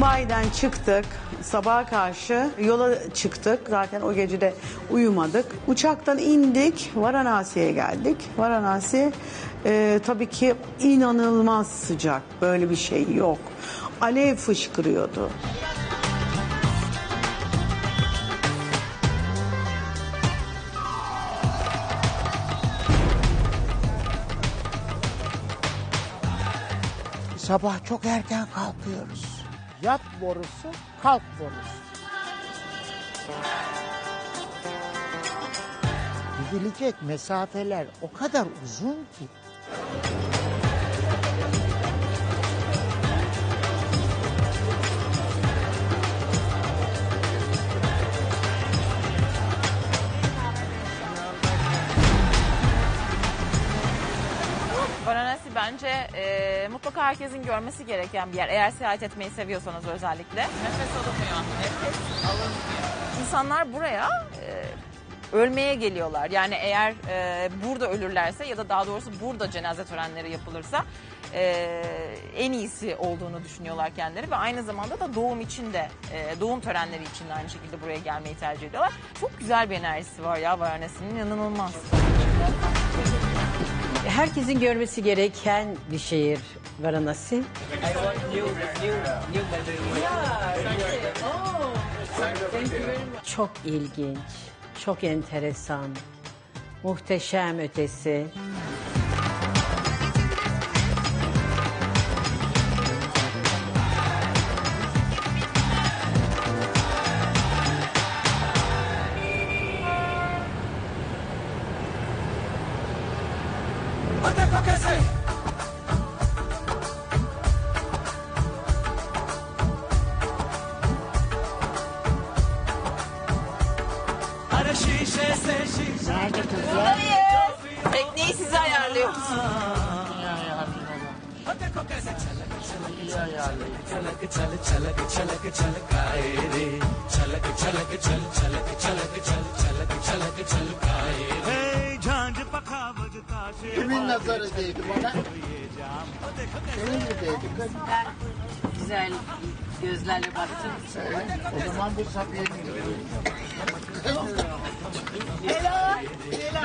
Otelinden çıktık. Sabaha karşı yola çıktık. Zaten o gece de uyumadık. Uçaktan indik. Varanasi'ye geldik. Varanasi e, tabii ki inanılmaz sıcak. Böyle bir şey yok. Alev fışkırıyordu. Sabah çok erken kalkıyoruz. Yat borusu, kalk borusu. Gidilecek mesafeler o kadar uzun ki. Varanasi bence e, mutlaka herkesin görmesi gereken bir yer. Eğer seyahat etmeyi seviyorsanız özellikle. Nefes alınmıyor. Nefes alınmıyor. İnsanlar buraya e, ölmeye geliyorlar. Yani eğer e, burada ölürlerse ya da daha doğrusu burada cenaze törenleri yapılırsa e, en iyisi olduğunu düşünüyorlar kendileri ve aynı zamanda da doğum için de e, doğum törenleri için de aynı şekilde buraya gelmeyi tercih ediyorlar. Çok güzel bir enerjisi var ya Varanasi'nin inanılmaz. Herkesin görmesi gereken bir şehir Varanasi. Çok ilginç, çok enteresan, muhteşem ötesi. Kimin nazarı değdi bana? Senin mi değdi kız? Güzel gözlerle baktım. O zaman bu Safiye'nin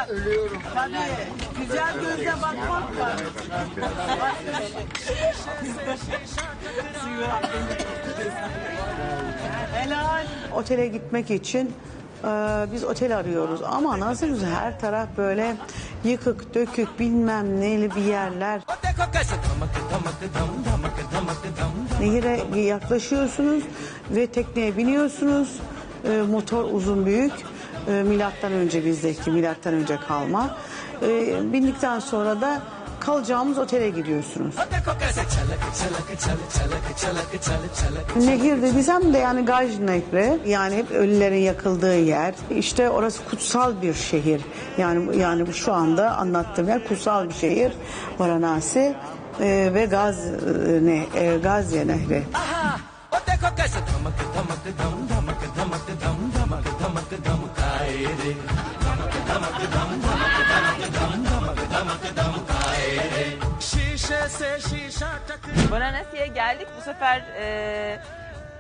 Ölüyorum. Güzel gözle bakmak var. Helal. Otele gitmek için e, biz otel arıyoruz ama nasıl güzel her taraf böyle yıkık dökük bilmem neli bir yerler. Nehire yaklaşıyorsunuz ve tekneye biniyorsunuz. E, motor uzun büyük. E, milattan önce bizdeki milattan önce kalma. E, bindikten sonra da kalacağımız otele gidiyorsunuz. Nehir dediysem de yani Gaj Nehri yani hep ölülerin yakıldığı yer. İşte orası kutsal bir şehir. Yani yani şu anda anlattığım yer kutsal bir şehir. Varanasi e, ve Gaz e, ne e, Gazze Nehri. Varanasi'ye geldik. Bu sefer e,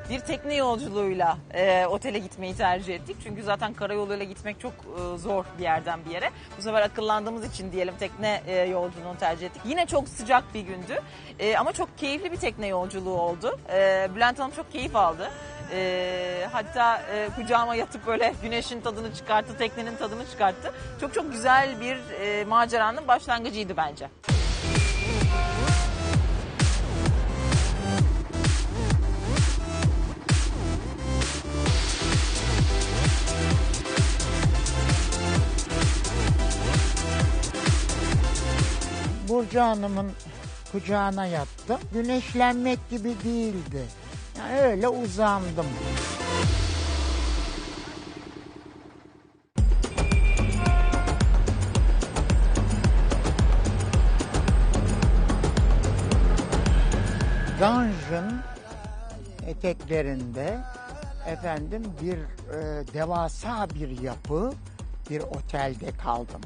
bir tekne yolculuğuyla e, otele gitmeyi tercih ettik. Çünkü zaten karayoluyla gitmek çok e, zor bir yerden bir yere. Bu sefer akıllandığımız için diyelim tekne e, yolculuğunu tercih ettik. Yine çok sıcak bir gündü. E, ama çok keyifli bir tekne yolculuğu oldu. E, Bülent Hanım çok keyif aldı. E, hatta e, kucağıma yatıp böyle güneşin tadını çıkarttı, teknenin tadını çıkarttı. Çok çok güzel bir e, maceranın başlangıcıydı bence. Burcu Hanım'ın kucağına yattım. Güneşlenmek gibi değildi. Yani öyle uzandım. Ganj'ın eteklerinde efendim bir e, devasa bir yapı bir otelde kaldım.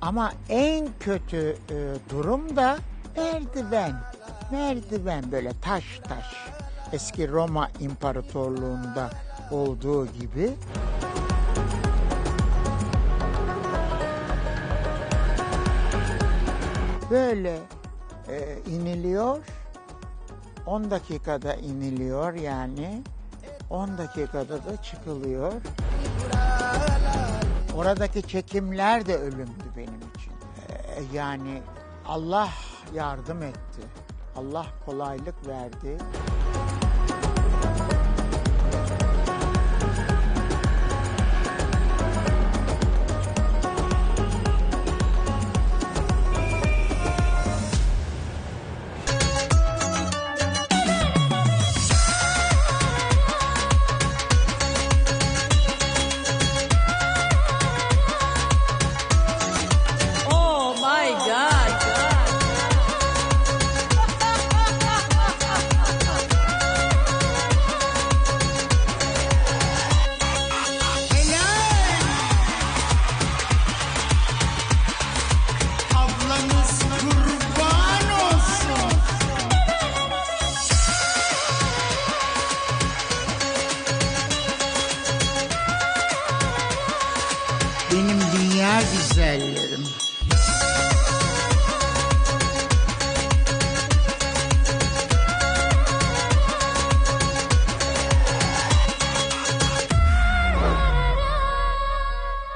Ama en kötü e, durum da merdiven. Merdiven böyle taş taş. eski Roma İmparatorluğu'nda olduğu gibi böyle e, iniliyor 10 dakikada iniliyor yani 10 dakikada da çıkılıyor. Oradaki çekimler de ölümdü benim için. Ee, yani Allah yardım etti. Allah kolaylık verdi.